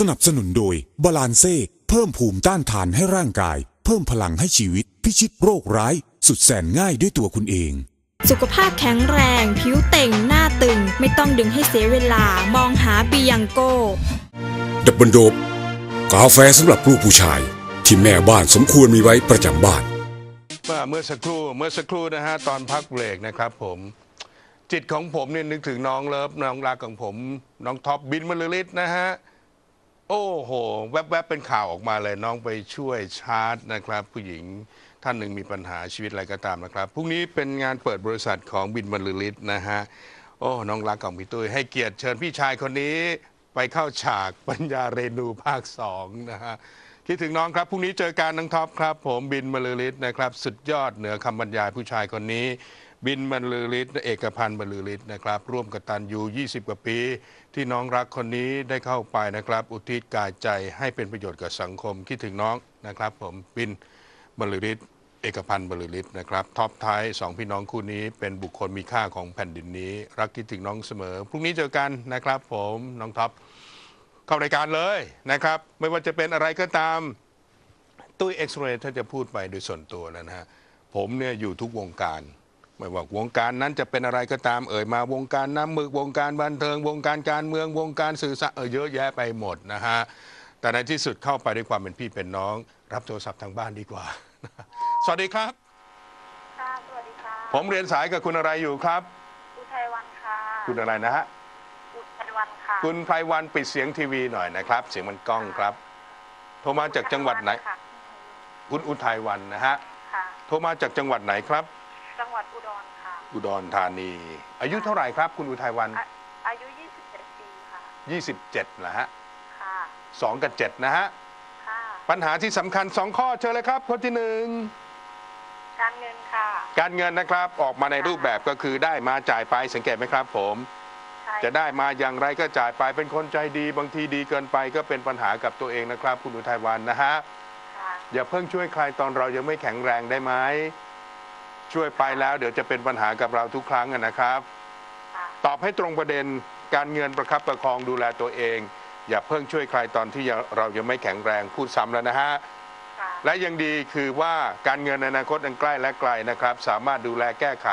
สนับสนุนโดยบาลานเซ่เพิ่มภูมิต้านทานให้ร่างกาย เพิ่มพลังให้ชีวิต พิชิตโรคร้าย สุดแสนง่ายด้วยตัวคุณเอง สุขภาพแข็งแรง ผิวเต่งหน้าตึง ไม่ต้องดึงให้เสียเวลา มองหาบียังโกดับเบิลโดบกาแฟสำหรับลูกผู้ชาย ที่แม่บ้านสมควรมีไว้ประจำบ้านเมื่อเมื่อสักครู่เมื่อสักครู่นะฮะตอนพักเบรกนะครับผมจิตของผมเนี่ยนึกถึงน้องเลิฟน้องรักของผม น้องท็อปบินมาลือฤทธิ์นะฮะ โอ้โห แวบๆเป็นข่าวออกมาเลยน้องไปช่วยชาร์จนะครับ ผู้หญิงท่านหนึ่งมีปัญหาชีวิตอะไรก็ตามนะครับพรุ่งนี้เป็นงานเปิดบริษัทของบินบรรลือฤทธิ์นะฮะโอ้น้องรักของพี่ตุ้ยให้เกียรติเชิญพี่ชายคนนี้ ไปเข้าฉากปัญญาเรนูภาคสองนะฮะคิดถึงน้องครับพรุ่งนี้เจอกันน้องท็อปครับ ผมบินบรรลือฤทธิ์นะครับ สุดยอดเหนือคำบรรยายผู้ชายคนนี้ บินบรรลือฤทธิ์เอกพันธ์บรรลือฤทธิ์นะครับ ร่วมกตันยู20 กว่าปี ที่น้องรักคนนี้ได้เข้าไปนะครับ อุทิศกายใจให้เป็นประโยชน์กับสังคมคิดถึงน้องนะครับ ผมบินบรรลือฤทธิ์เอกพันธ์บรรลือฤทธิ์นะครับท็อปท้ายสองพี่น้องคู่นี้เป็นบุคคลมีค่าของแผ่นดินนี้ รักคิดถึงน้องเสมอพรุ่งนี้เจอกันนะครับ ผมน้องท็อปเข้ารายการเลยนะครับ ไม่ว่าจะเป็นอะไรก็ตามตุ้ยเอ็กซ์เรย์ถ้าจะพูดไปโดยส่วนตัวแล้วนะฮะผมเนี่ยอยู่ทุกวงการ ไม่ว่าวงการนั้นจะเป็นอะไรก็ตามเอ่ยมาวงการน้ำหมึกวงการบันเทิง วงการการเมืองวงการสื่อสารเออเยอะแยะไปหมดนะฮะแต่ในที่สุดเข้าไปด้วยความเป็นพี่เป็นน้อง รับโทรศัพท์ทางบ้านดีกว่า สวัสดีครับ ค่ะ สวัสดีค่ะ ผมเรียนสายกับคุณอะไรอยู่ครับ อุทัยวันค่ะ คุณอะไรนะฮะ อุทัยวันค่ะ คุณไพรวันปิดเสียงทีวีหน่อยนะครับ เสียงมันกล้องครับ โทรมาจากจังหวัดไหนค่ะคุณอุทัยวันนะฮะ ค่ะ โทรมาจากจังหวัดไหนครับ จังหวัดอุดรค่ะ อุดรธานี อายุเท่าไหร่ครับ คุณอุทัยวัน อาอายุ 27 ปีค่ะ 27นะฮะค่ะสองกับเจ็ดนะฮะ ค่ะ ปัญหาที่สำคัญ2ข้อเชิญเลยครับ ข้อที่หนึ่งการเงินค่ะ การเงินนะครับออกมาในรูปแบบก็คือได้มาจ่ายไปสังเกตไหมครับผม ใช่จะได้มาอย่างไรก็จ่ายไปเป็นคนใจดี บางทีดีเกินไปก็เป็นปัญหากับตัวเองนะครับ คุณอุทัยวันนะฮะ ค่ะ อย่าเพิ่งช่วยใครตอนเรายังไม่แข็งแรงได้ไหม ช่วยไปแล้ว เดี๋ยวจะเป็นปัญหากับเราทุกครั้งอะนะครับค่ะตอบให้ตรงประเด็นการเงินประคับประคองดูแลตัวเอง อย่าเพิ่งช่วยใครตอนที่ยังเรายังไม่แข็งแรงพูดซ้ำแล้วนะฮะค่ะและยังดีคือว่าการเงินในอนาคตอันใกล้และไกลนะครับ สามารถดูแลแก้ไข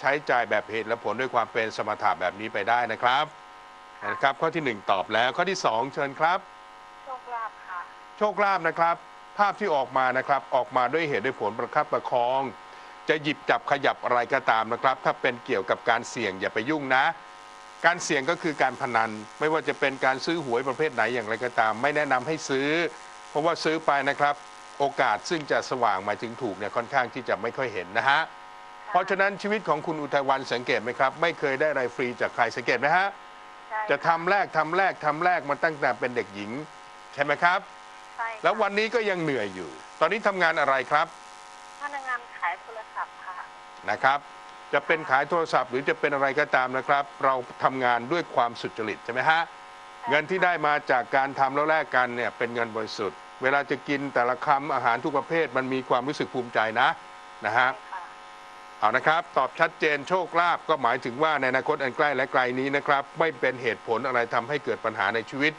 ใช้จ่ายแบบเหตุและผลด้วยความเป็นสมถะแบบนี้ไปได้นะครับนะครับข้อทีหนึ่งตอบแล้วข้อที่สองเชิญครับ โชคลาภค่ะ โชคลาภนะครับ ภาพที่ออกมานะครับออกมาด้วยเหตุด้วยผลประคับประคอง จะหยิบจับขยับอะไรก็ตามนะครับ ถ้าเป็นเกี่ยวกับการเสี่ยงอย่าไปยุ่งนะ การเสี่ยงก็คือการพนัน ไม่ว่าจะเป็นการซื้อหวยประเภทไหนอย่างไรก็ตาม ไม่แนะนำให้ซื้อ เพราะว่าซื้อไปนะครับ โอกาสซึ่งจะสว่างหมายถึงถูกเนี่ยค่อนข้างที่จะไม่ค่อยเห็นนะฮะเพราะฉะนั้นชีวิตของคุณอุทัยวันสังเกตไหมครับ ไม่เคยได้อะไรฟรีจากใครสังเกตไหมฮะใช่จะทำแรกทำแรกทำแรกมาตั้งแต่เป็นเด็กหญิง ใช่ไหมครับใช่ค่ะแล้ววันนี้ก็ยังเหนื่อยอยู่ ตอนนี้ทำงานอะไรครับ พนักงานขายโทรศัพท์ค่ะ นะครับ จะเป็นขายโทรศัพท์หรือจะเป็นอะไรก็ตามนะครับ เราทำงานด้วยความสุจริตใช่ไหมฮะเงินที่ได้มาจากการทำแล้วแลกกันเนี่ยเป็นเงินบริสุทธิ์ เวลาจะกินแต่ละคำอาหารทุกประเภทมันมีความรู้สึกภูมิใจนะนะฮะใช่ค่ะเอานะครับตอบชัดเจนโชคลาภก็หมายถึงว่าในอนาคตอันใกล้และไกลนี้นะครับ ไม่เป็นเหตุผลอะไรทำให้เกิดปัญหาในชีวิต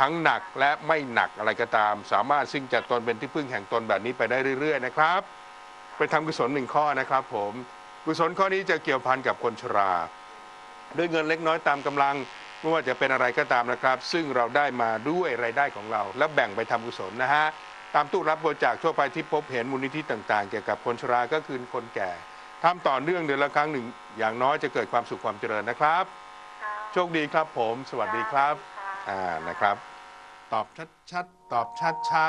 ทั้งหนักและไม่หนักอะไรก็ตาม สามารถซึ่งจะตนเป็นที่พึ่งแห่งตนแบบนี้ไปได้เรื่อย ๆ นะครับ ไปทำกุศลหนึ่งข้อนะครับ ผมกุศลข้อนี้จะเกี่ยวพันกับคนชรา ด้วยเงินเล็กน้อยตามกำลังไม่ว่าจะเป็นอะไรก็ตามนะครับ ซึ่งเราได้มาด้วยรายได้ของเรา แล้วแบ่งไปทำกุศลนะฮะตามตู้รับบริจาคทั่วไปที่พบเห็นมูลนิธิต่างๆ เกี่ยวกับคนชราก็คือคนแก่ทำต่อเนื่องเดือนละครั้งหนึ่ง อย่างน้อยจะเกิดความสุขความเจริญนะครับ โชคดีครับผม สวัสดีครับอ่านะครับ ตอบชัดๆตอบชัดช้า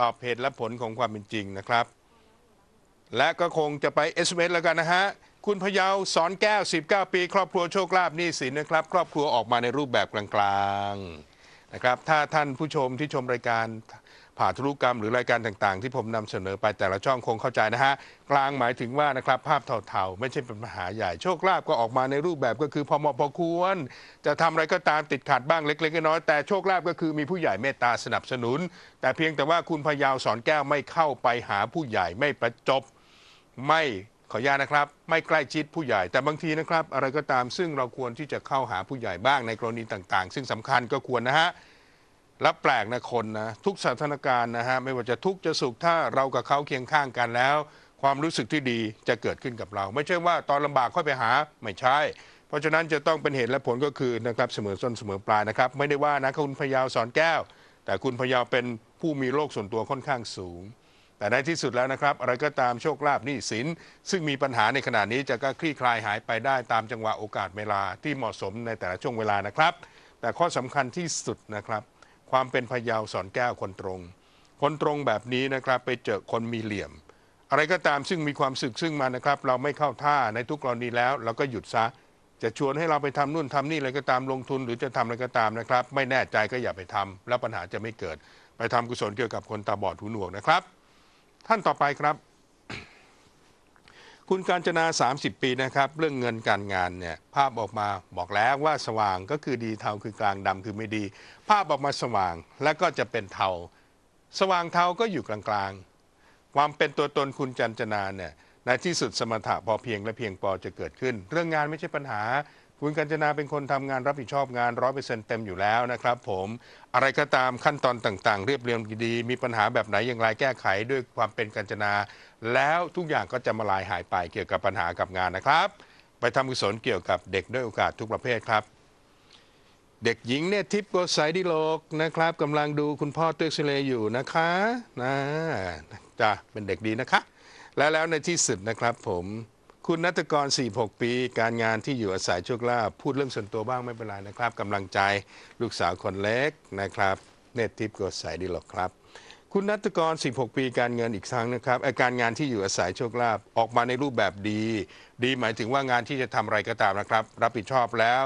ตอบเหตุและผลของความเป็นจริงนะครับ และก็คงจะไป SMS แล้วกันนะฮะ คุณพยาสอนแก้ว 19 ปี ครอบครัวโชคลาภนี้สินนะครับ ครอบครัวออกมาในรูปแบบกลางๆนะครับ ถ้าท่านผู้ชมที่ชมรายการผ่าธุรกรรมหรือรายการต่างๆ ที่ผมนำเสนอไปแต่ละช่องคงเข้าใจนะฮะ กลางหมายถึงว่านะครับภาพเทาๆ ไม่ใช่เป็นปัญหาใหญ่ โชคลาภก็ออกมาในรูปแบบก็คือพอเหมาะพอควร จะทำอะไรก็ตามติดขัดบ้างเล็กๆน้อยๆแต่โชคลาภก็คือมีผู้ใหญ่เมตตาสนับสนุน แต่เพียงแต่ว่าคุณพยาวสอนแก้วไม่เข้าไปหาผู้ใหญ่ไม่ประจบ ไม่ขออนุญาตนะครับ ไม่ใกล้ชิดผู้ใหญ่ แต่บางทีนะครับ อะไรก็ตามซึ่งเราควรที่จะเข้าหาผู้ใหญ่บ้างในกรณีต่างๆ ซึ่งสำคัญก็ควรนะฮะแล้วแปลกนะคนนะทุกสถานการณ์นะฮะไม่ว่าจะทุกข์จะสุขถ้าเรากับเขาเคียงข้างกันแล้ว ความรู้สึกที่ดีจะเกิดขึ้นกับเรา ไม่ใช่ว่าตอนลำบากค่อยไปหาไม่ใช่ เพราะฉะนั้นจะต้องเป็นเหตุและผลก็คือนะครับเสมอต้นเสมอปลายนะครับ ไม่ได้ว่านะคุณพยาวสอนแก้ว แต่คุณพยาวเป็นผู้มีโลกส่วนตัวค่อนข้างสูง แต่ในที่สุดแล้วนะครับอะไรก็ตามโชคลาภหนี้สิน ซึ่งมีปัญหาในขณะนี้จะก็คลี่คลายหายไปได้ตามจังหวะโอกาสเวลาที่เหมาะสมในแต่ละช่วงเวลานะครับ แต่ข้อสำคัญที่สุดนะครับ ความเป็นพยาวสอนแก้วคนตรง คนตรงแบบนี้นะครับไปเจอคนมีเหลี่ยม อะไรก็ตามซึ่งมีความสึกซึ่งมานะครับ เราไม่เข้าท่าในทุกกรณีแล้ว เราก็หยุดซะจะชวนให้เราไปทำนู่นทำนี่อะไรก็ตามลงทุน หรือจะทำอะไรก็ตามนะครับ ไม่แน่ใจก็อย่าไปทำแล้วปัญหาจะไม่เกิด ไปทำกุศลเกี่ยวกับคนตาบอดหูหนวกนะครับ ท่านต่อไปครับ คุณการจนา 30 ปีนะครับ เรื่องเงินการงานเนี่ยภาพออกมาบอกแล้วว่าสว่างก็คือดีเทาคือกลางดำคือไม่ดี ภาพออกมาสว่างและก็จะเป็นเทา สว่างเทาก็อยู่กลางๆ ความเป็นตัวตนคุณจันจนาเนี่ยในที่สุดสมถะพอเพียงและเพียงพอจะเกิดขึ้น เรื่องงานไม่ใช่ปัญหา คุณกัญจนาเป็นคนทำงานรับผิดชอบงานร้อยเปอร์เซ็นต์เต็มอยู่แล้วนะครับ ผมอะไรก็ตามขั้นตอนต่างๆ เรียบเรียงดีมีปัญหาแบบไหนอย่างไรแก้ไขด้วยความเป็นกัญจนา แล้วทุกอย่างก็จะมาลายหายไปเกี่ยวกับปัญหากับงานนะครับ ไปทำกุศลเกี่ยวกับเด็กด้วยโอกาสทุกประเภทครับเด็กหญิงเนี่ยทิพย์โกไซดิโลกนะครับกำลังดูคุณพ่อตึกเสเลอยู่นะคะนะจ้ะเป็นเด็กดีนะคะ และแล้วในที่สุดนะครับผม คุณนัตกร 46 ปี การงานที่อยู่อาศัยโชคลาภพูดเรื่องส่วนตัวบ้างไม่เป็นไรนะครับกำลังใจลูกสาวคนเล็กนะครับเนตทิพย์โกไซดิโลกครับ คุณนัตกร 16 ปีการเงินอีกครั้งนะครับอ่อการงานที่อยู่อาศัยโชคลาภออกมาในรูปแบบดี ดีหมายถึงว่างานที่จะทำอะไรก็ตามนะครับ รับผิดชอบแล้ว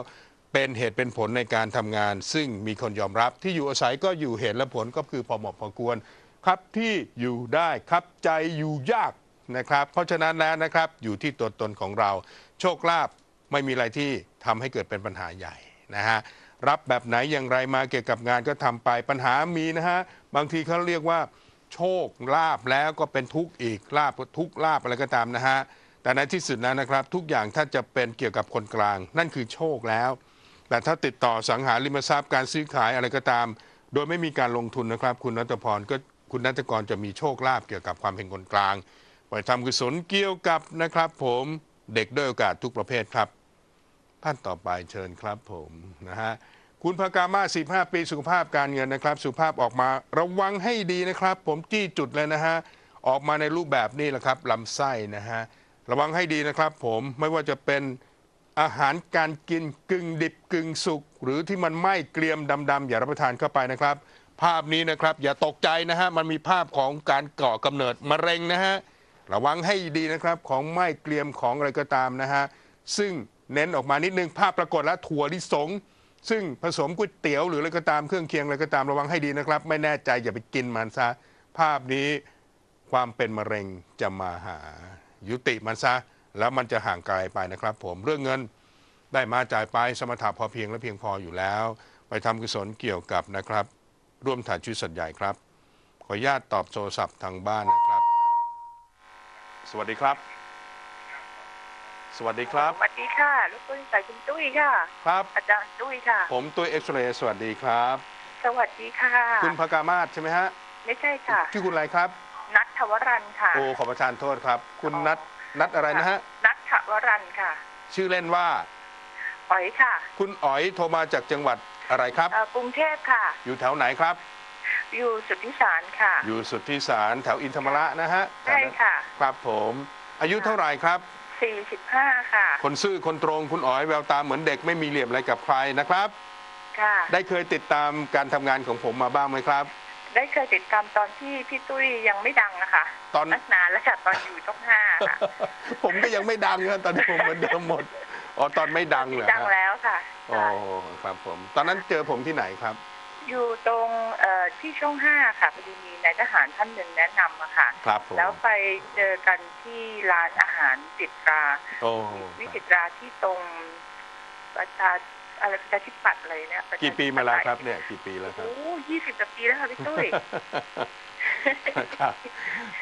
เป็นเหตุเป็นผลในการทำงาน ซึ่งมีคนยอมรับที่อยู่อาศัยก็อยู่เหตุและผลก็คือพอเหมาะพอควร ครับที่อยู่ได้ครับใจอยู่ยาก นะครับ เพราะฉะนั้นแล้วนะครับอยู่ที่ตัวตนของเรา โชคลาภไม่มีอะไรที่ทำให้เกิดเป็นปัญหาใหญ่นะฮะรับแบบไหนอย่างไรมาเกี่ยวกับงานก็ทำไปปัญหามีนะฮะบางทีเขาเรียกว่า โชคลาภแล้วก็เป็นทุกข์อีกลาบทุกข์ลาบอะไรก็ตามนะฮะแต่ในที่สุดแล้วนะครับ ทุกอย่างถ้าจะเป็นเกี่ยวกับคนกลาง นั่นคือโชคแล้ว แต่ถ้าติดต่อสังหาริมทรัพย์การซื้อขายอะไรก็ตาม โดยไม่มีการลงทุนนะครับ คุณนัทพรก็คุณนัทกรจะมีโชคลาภเกี่ยวกับความเป็นคนกลาง ไปทำกุศลเกี่ยวกับนะครับ ผมเด็กด้วยโอกาสทุกประเภทครับท่านต่อไปเชิญครับผมนะฮะคุณพกามา45ปีสุขภาพการเงินนะครับ สุขภาพออกมาระวังให้ดีนะครับ ผมจี้จุดเลยนะฮะออกมาในรูปแบบนี้แหละครับลำไส้นะฮะระวังให้ดีนะครับ ผมไม่ว่าจะเป็นอาหารการกินกึ่งดิบกึ่งสุกหรือที่มันไหม้เกรียมดำๆอย่ารับประทานเข้าไปนะครับ ภาพนี้นะครับ อย่าตกใจนะฮะมันมีภาพของการก่อกำเนิดมะเร็งนะฮะ ระวังให้ดีนะครับ ของไหม้เกรียมของอะไรก็ตามนะฮะ ซึ่งเน้นออกมานิดนึงภาพปรากฏแล้วถั่วลิสง ซึ่งผสมก๋วยเตี๋ยวหรืออะไรก็ตามเครื่องเคียงอะไรก็ตามระวังให้ดีนะครับ ไม่แน่ใจอย่าไปกินมันซะภาพนี้ความเป็นมะเร็งจะมาหา ยุติมันซะ แล้วมันจะห่างไกลไปนะครับ ผมเรื่องเงินได้มาจ่ายไปสมถะพอเพียงและเพียงพออยู่แล้ว ไปทำกุศลเกี่ยวกับนะครับ ร่วมถ่ายชีวิตสัตว์ใหญ่ครับ ขออนุญาตตอบโทรศัพท์ทางบ้านนะครับ สวัสดีครับ สวัสดีครับ สวัสดีค่ะลูกตุ้ยสายคุณตุ้ยค่ะ ครับ อาจารย์ตุ้ยค่ะ ผมตุ้ยเอ็กซเรย์สวัสดีครับ สวัสดีค่ะ คุณพกามาศใช่ไหมฮะ ไม่ใช่ค่ะ ชื่อคุณอะไรครับ นัทธวรันท์ค่ะ โอ้ ขอประทานโทษครับ คุณอ๋อนัท นัทอะไรนะฮะ นัทธวรันท์ค่ะ ชื่อเล่นว่า อ๋อยค่ะ คุณอ๋อยโทรมาจากจังหวัดอะไรครับเอ่อกรุงเทพค่ะ อยู่แถวไหนครับ อยู่สุทธิสารค่ะ อยู่สุทธิสารแถวอินธรรมระนะฮะใช่ค่ะ ครับผม อายุเท่าไหร่ครับ45ค่ะ คนซื่อคนตรงคุณอ๋อยแววตาเหมือนเด็กไม่มีเหลี่ยมอะไรกับใครนะครับ ค่ะ ได้เคยติดตามการทำงานของผมมาบ้างไหมครับ ได้เคยติดตามตอนที่พี่ตุ้ยยังไม่ดังนะคะตอน นักนานแล้วค่ะตอนอยู่ช่องห้าค่ะ ผมก็ยังไม่ดังนะตอนนี้ผมเหมือนเดิมหมดอ๋อตอนไม่ดังเหรอดังฮะแล้วค่ะอ๋อใช่ครับผม ตอนนั้นเจอผมที่ไหนครับ อยู่ตรงเอ่อที่ช่องห้าค่ะพอดีมีนายทหารท่านหนึ่งแนะนำอะค่ะ ครับผมแล้วไปเจอกันที่ร้านอาหารจิตราโอ้วิจิตราที่ตรงประชาอะไรประชาธิปัตย์เลยเนี่ยประชาธิกี่ปัตย์ปีมาแล้วครับเนี่ยกี่ปีแล้วครับโอ้ยี่สิบกว่าปีแล้วค่ะพี่ตุ้ยนะครับ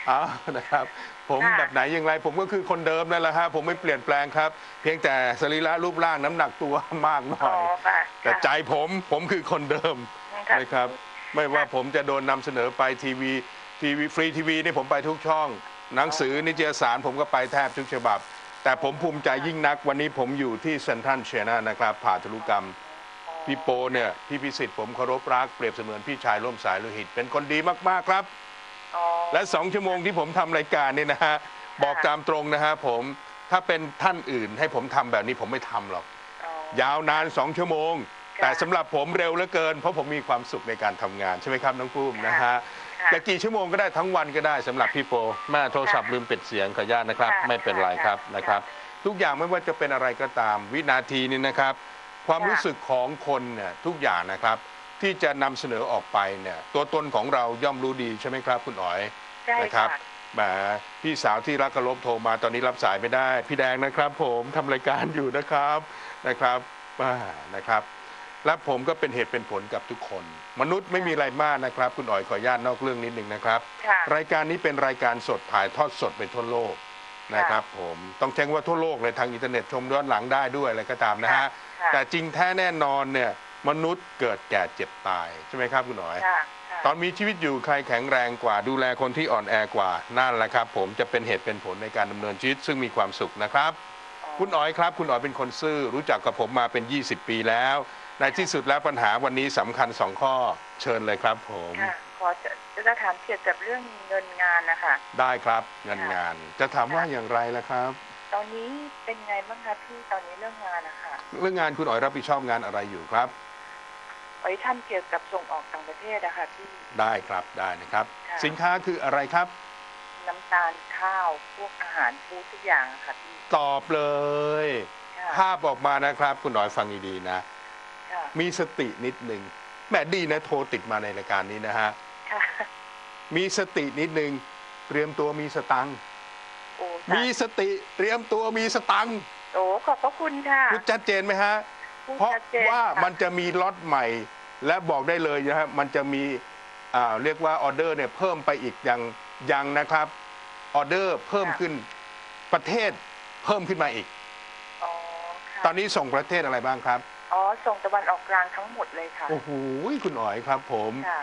เอานะครับ ผมค่ะแบบไหนอย่างไร ผมก็คือคนเดิมนั่นแหละฮะผมไม่เปลี่ยนแปลงครับ เพียงแต่สรีระรูปร่างน้ำหนักตัวมากหน่อ๋ออยค่ะแต่ใจผมผมคือคนเดิม ค่ะนะครับ ไม่ว่าผมจะโดนนำเสนอไปทีวีทีวีฟรีทีวีนี่ผมไปทุกช่อง หนังสือนิตยสารผมก็ไปแทบทุกฉบับ แต่ผมภูมิใจยิ่งนักวันนี้ผมอยู่ที่เซนทรัลเชนานะครับผ่าธุรกรรมพี่โปเนี่ยพี่พิสิทธิ์ผมเคารพรักเปรียบเสมือนพี่ชายร่วมสายโลหิต เป็นคนดีมากๆครับอ๋อและสองชั่วโมงที่ผมทำรายการนี่นะฮะบอกตามตรงนะฮะผมถ้าเป็นท่านอื่นให้ผมทำแบบนี้ผมไม่ทำหรอกอ๋อยาวนานสองชั่วโมงค่ะ แต่สำหรับผมเร็วเหลือเกิน เพราะผมมีความสุขในการทำงาน ใช่ไหมครับน้องปุ้มนะฮะค่ะจะกี่ชั่วโมงก็ได้ทั้งวันก็ได้สำหรับพี่โปแม่โทรศัพท์ลืมปิดเสียงขออนุญาตนะครับ ค่ะไม่เป็นไรครับค่ะนะครับ ทุกอย่างไม่ว่าจะเป็นอะไรก็ตาม วินาทีนี้นะครับ ความค่ะ รู้สึกของคนเนี่ยทุกอย่างนะครับ ที่จะนำเสนอออกไปเนี่ยตัวตนของเราย่อมรู้ดีใช่ไหมครับ คุณอ๋อย ใช่นะครับ ค่ะ แหมพี่สาวที่รักกระลบโทรมาตอนนี้รับสายไม่ได้ พี่แดงนะครับ ผมทำรายการอยู่นะครับนะครับอ่านะครับ และผมก็เป็นเหตุเป็นผลกับทุกคน มนุษย์ไม่มีอะไรมากนะครับ คุณอ๋อยขออนุญาตนอกเรื่องนิดนึงนะครับ ค่ะรายการนี้เป็นรายการสดถ่ายทอดสดไปทั่วโลกนะครับ ผมต้องแจ้งว่าทั่วโลกเลยทางอินเทอร์เน็ตชมย้อนหลังได้ด้วยอะไรก็ตามนะฮะค่ะ แต่จริงแท้แน่นอนเนี่ยมนุษย์เกิดแก่เจ็บตายใช่ไหมครับคุณอ๋อย ค่ะค่ะตอนมีชีวิตอยู่ใครแข็งแรงกว่า ดูแลคนที่อ่อนแอกว่านั่นแหละครับ ผมจะเป็นเหตุเป็นผลในการดำเนินชีวิตซึ่งมีความสุขนะครับ คุณอ๋อยครับ คุณอ๋อยเป็นคนซื่อรู้จักกับผมมาเป็น 20 ปีแล้ว ในที่สุดแล้วปัญหาวันนี้สำคัญสองข้อเชิญเลยครับผมค่ะขอจะจะถามเกี่ยวกับเรื่องเงินงานนะคะได้ครับเงินงาน จะถามว่าอย่างไรล่ะครับ ตอนนี้เป็นไงบ้างคะพี่ตอนนี้เรื่องงานนะคะเรื่องงานคุณอ๋อยรับผิดชอบงานอะไรอยู่ครับไว้ทำเกี่ยวกับส่งออกต่างประเทศนะคะพี่ได้ครับได้นะครับค่ะสินค้าคืออะไรครับ น้ำตาลข้าวพวกอาหารฟู้ดทุกอย่างอะค่ะพี่ตอบเลยค่ะภาพออกมานะครับ คุณอ๋อยฟังดีๆนะค่ะ มีสตินิดหนึ่งแหม่ดีนะโทรติดมาในรายการนี้นะฮะค่ะมีสตินิดหนึ่งเตรียมตัวมีสตังค์โอ้มีสติเตรียมตัวมีสตังค์โอ้ขอบพระคุณค่ะพูดชัดเจนไหมฮะพูดเพราะชัดจนว่าค่ะมันจะมีล็อตใหม่ และบอกได้เลยนะฮะมันจะมีอ่าเรียกว่าออเดอร์เนี่ยเพิ่มไปอีกอย่างยังนะครับออเดอร์เพิ่มขึ้นประเทศเพิ่มขึ้นมาอีกอ๋อค่ะตอนนี้ส่งประเทศอะไรบ้างครับ อ๋อส่งตะวันออกกลางทั้งหมดเลยค่ะ โอ้โหคุณอ๋อยครับผม ค่ะ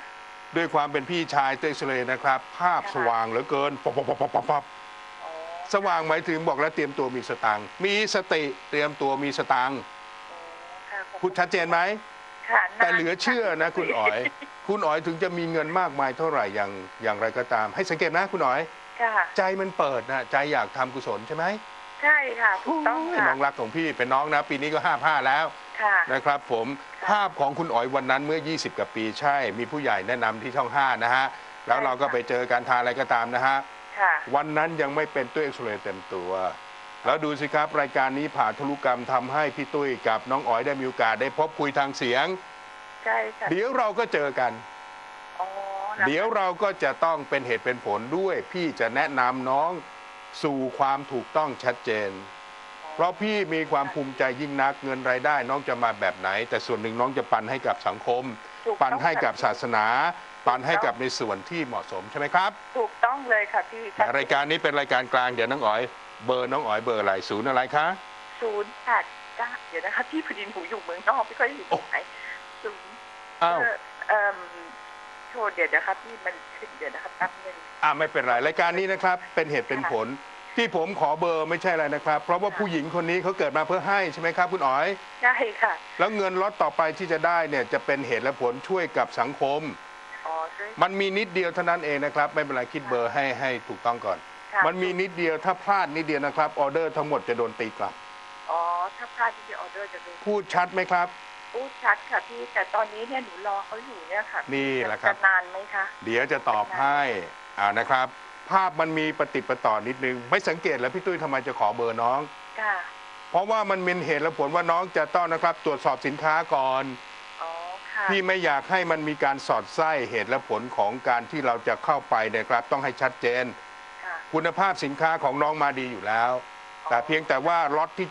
ด้วยความเป็นพี่ชายเตยเสเลนะครับ ภาพค่ะ สว่างเหลือเกินปั๊บปั๊บปั๊บปั๊บปั๊บอ๋อสว่างหมายถึงบอกแล้วเตรียมตัวมีสตังค์มีสติเตรียมตัวมีสตังค์อ๋อค่ะขอบพูดชัดเจนไหม ค่ะาแต่เหลือเชื่อนะคุณอ๋อย คุณอ๋อยถึงจะมีเงินมากมายเท่าไหร่อย่างอย่างไรก็ตาม ให้สังเกตนะคุณอ๋อย ค่ะใจมันเปิดนะใจอยากทำกุศลใช่ไหมใช่ค่ะถูกต้องโยค่ะน้องรักของพี่เป็นน้องนะ ปีนี้ก็ห้าผ้าแล้ว ค่ะ นะครับผมภาพของคุณอ๋อยวันนั้นเมื่อ 20กว่าปีใช่ มีผู้ใหญ่แนะนำที่ช่องห้านะฮะ แล้วเราก็ไปเจอการทานอะไรก็ตามนะฮะ ค่ะ วันนั้นยังไม่เป็นตุ้ยเอ็กซเรย์เต็มตัว แล้วดูสิครับ รายการนี้ผ่าธุรกรรมทำให้พี่ตุ้ยกับน้องอ๋อยได้มีโอกาสได้พบคุยทางเสียง ใช่ค่ะเดี๋ยวเราก็เจอกัน อ๋อนะคะเดี๋ยวเราก็จะต้องเป็นเหตุเป็นผลด้วย พี่จะแนะนำน้องสู่ความถูกต้องชัดเจน เพราะพี่มีความภูมิใจยิ่งนักเงินรายได้น้องจะมาแบบไหน แต่ส่วนหนึ่งน้องจะปันให้กับสังคม ถูกต้องปันให้กับศาสนา ปันให้ถูกต้องกับในส่วนที่เหมาะสมใช่ไหมครับถูกต้องเลยค่ะพี่แต่รายการนี้เป็นรายการกลางเดี๋ยวน้องอ๋อยเบอร์น้องอ๋อยเบอร์อะไรศูนย์อะไรคะศูนย์แปดเก้าเดี๋ยวนะคะพี่พอดีหนูอยู่เมืองนอกไม่ค่อยอยู่ตรงไหนศูนย์อ้าวเอ่อเอ่มโทษเดี๋ยวนะคะพี่มันขึ้นเดี๋ยวนะคะแป๊บนึงอ่าไม่เป็นไรรายการนี้นะครับ เป็นเหตุเป็นผล ที่ผมขอเบอร์ไม่ใช่อะไรนะครับ เพราะว่าผู้หญิงคนนี้เขาเกิดมาเพื่อให้ใช่ไหมครับคุณอ๋อย ใช่ค่ะ แล้วเงินล็อตต่อไปที่จะได้เนี่ยจะเป็นเหตุและผลช่วยกับสังคม อ๋อช่วย มันมีนิดเดียวเท่านั้นเองนะครับ ไม่เป็นไรคิดเบอร์ให้ให้ถูกต้องก่อน ค่ะ มันมีนิดเดียวถ้าพลาดนิดเดียวนะครับออเดอร์ทั้งหมดจะโดนตีกลับ อ๋อ ถ้าพลาดที่จะออเดอร์จะดูพูดชัดไหมครับ พูดชัดค่ะพี่ แต่ตอนนี้เนี่ยหนูรอเขาอยู่เนี่ยค่ะนี่แหละครับ จนานไหมคะ เดี๋ยวจะตอบให้อ่านะครับ ภาพมันมีปฏิดประต่อนิดนึง ไม่สังเกตแล้วพี่ตุ้ยทำไมจะขอเบอร์น้อง ค่ะ เพราะว่ามันเป็นเหตุและผลว่าน้องจะต้องนะครับ ตรวจสอบสินค้าก่อน อ๋อ ค่ะ พี่ไม่อยากให้มันมีการสอดไส้เหตุและผลของการที่เราจะเข้าไปเนะครับ ต้องให้ชัดเจน ค่ะ คุณภาพสินค้าของน้องมาดีอยู่แล้ว แต่เพียงแต่ว่าล็อตที่จะ